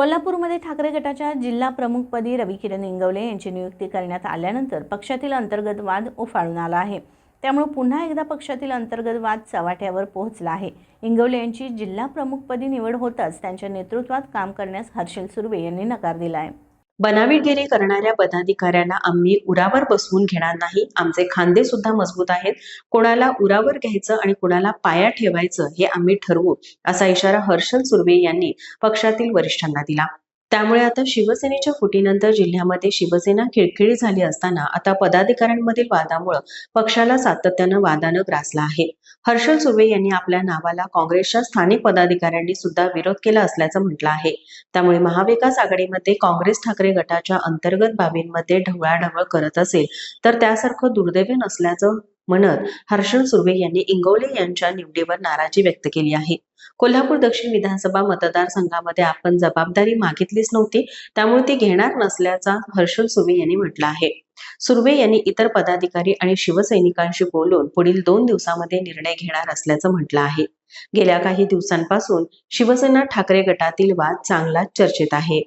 कोल्हापूरमध्ये ठाकरे गटाच्या जिल्हा प्रमुखपदी रविकिरण इंगवले यांची नियुक्ती करण्यात आल्यानंतर पक्षातील अंतर्गत वाद उफाळून आला आहे. त्यामुळे पुन्हा एकदा पक्षातील अंतर्गत वाद चव्हाट्यावर पोहोचला आहे. इंगवले यांची जिल्हा प्रमुखपदी निवड होताच त्यांच्या नेतृत्वात काम करण्यास हर्षल सुर्वे यांनी नकार दिला आहे. बनावटगिरी करणाऱ्या पदाधिकाऱ्यांना आम्ही उरावर बसवून घेणार नाही. आमचे खांदे सुद्धा मजबूत आहेत. कोणाला उरावर घ्यायचं आणि कोणाला पाया ठेवायचं हे आम्ही ठरवू असा इशारा हर्षल सुर्वे यांनी पक्षातील वरिष्ठांना दिला. त्यामुळे आता शिवसेनेच्या फुटीनंतर जिल्ह्यामध्ये शिवसेना खिळखिळी झाली असताना आता पदाधिकाऱ्यांमधील वादामुळं पक्षाला सातत्यानं वादानं ग्रासला आहे. हर्षल सुर्वे यांनी आपल्या नावाला काँग्रेसच्या स्थानिक पदाधिकाऱ्यांनी सुद्धा विरोध केला असल्याचं म्हटलं आहे. त्यामुळे महाविकास आघाडीमध्ये काँग्रेस ठाकरे गटाच्या अंतर्गत बाबींमध्ये ढवळाढवळ करत असेल तर त्यासारखं दुर्दैव नसल्याचं म्हणत हर्षल सुर्वे यांनी इंगोले यांच्या निवडीवर नाराजी व्यक्त केली आहे. कोल्हापूर दक्षिण विधानसभा मतदारसंघामध्ये आपण जबाबदारी मागितलीच नव्हती त्यामुळे ती घेणार नसल्याचा हर्षल सुर्वे यांनी म्हटलं आहे. सुर्वे यांनी इतर पदाधिकारी आणि शिवसैनिकांशी बोलून पुढील दोन दिवसामध्ये निर्णय घेणार असल्याचं म्हटलं आहे. गेल्या काही दिवसांपासून शिवसेना ठाकरे गटातील वाद चांगलाच चर्चेत आहे.